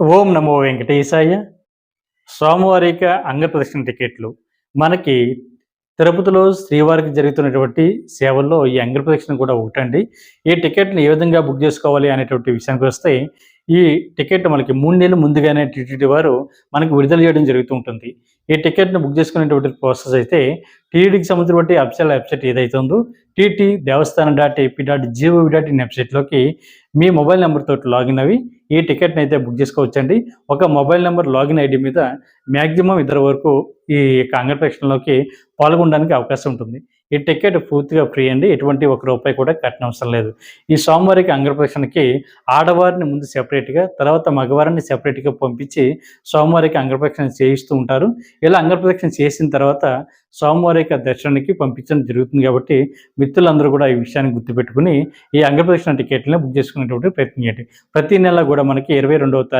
ఓం నమో వెంకటేశాయ. స్వామివారిక అంగ టికెట్లు మనకి తిరుపతిలో శ్రీవారికి జరుగుతున్నటువంటి సేవల్లో ఈ అంగ ప్రదక్షిణ కూడా ఒకటండి. ఈ టికెట్ని ఏ విధంగా బుక్ చేసుకోవాలి అనేటువంటి విషయానికి వస్తే ఈ టికెట్ మనకి మూడు నెలలు ముందుగానే టీటీడీ వారు మనకు విడుదల చేయడం జరుగుతూ ఉంటుంది. ఈ టికెట్ని బుక్ చేసుకునేటువంటి ప్రాసెస్ అయితే టీటీడీకి సంబంధించినటువంటి అఫిషియల్ వెబ్సైట్ ఏదైతే ఉందో TT Devasthanam dot AP dot gov dot in వెబ్సైట్లోకి మీ మొబైల్ నెంబర్ తోటి లాగిన్ అవి ఈ టికెట్ని అయితే బుక్ చేసుకోవచ్చండి. ఒక మొబైల్ నెంబర్ లాగిన్ ఐడి మీద మ్యాక్సిమం ఇద్దరు వరకు ఈ యొక్క అంగప్రక్షణలోకి పాల్గొనడానికి అవకాశం ఉంటుంది. ఈ టికెట్ పూర్తిగా ఫ్రీ అండి. ఎటువంటి ఒక రూపాయి కూడా కట్టనవసరం లేదు. ఈ సోమవారికి అంగప్రక్షణకి ఆడవారిని ముందు సెపరేట్గా తర్వాత మగవారిని సెపరేట్గా పంపించి సోమవారికి అంగప్రక్షణ చేయిస్తూ ఉంటారు. ఇలా అంగప్రదక్షిణ చేసిన తర్వాత సోమవారిక దర్శనానికి పంపించడం జరుగుతుంది కాబట్టి మిత్రులందరూ కూడా ఈ విషయాన్ని గుర్తుపెట్టుకుని ఈ అంగప్రదక్షిణ టికెట్లను బుక్ చేసుకునేటువంటి ప్రయత్నం చేయండి. ప్రతి నెల కూడా మనకి ఇరవై రెండవ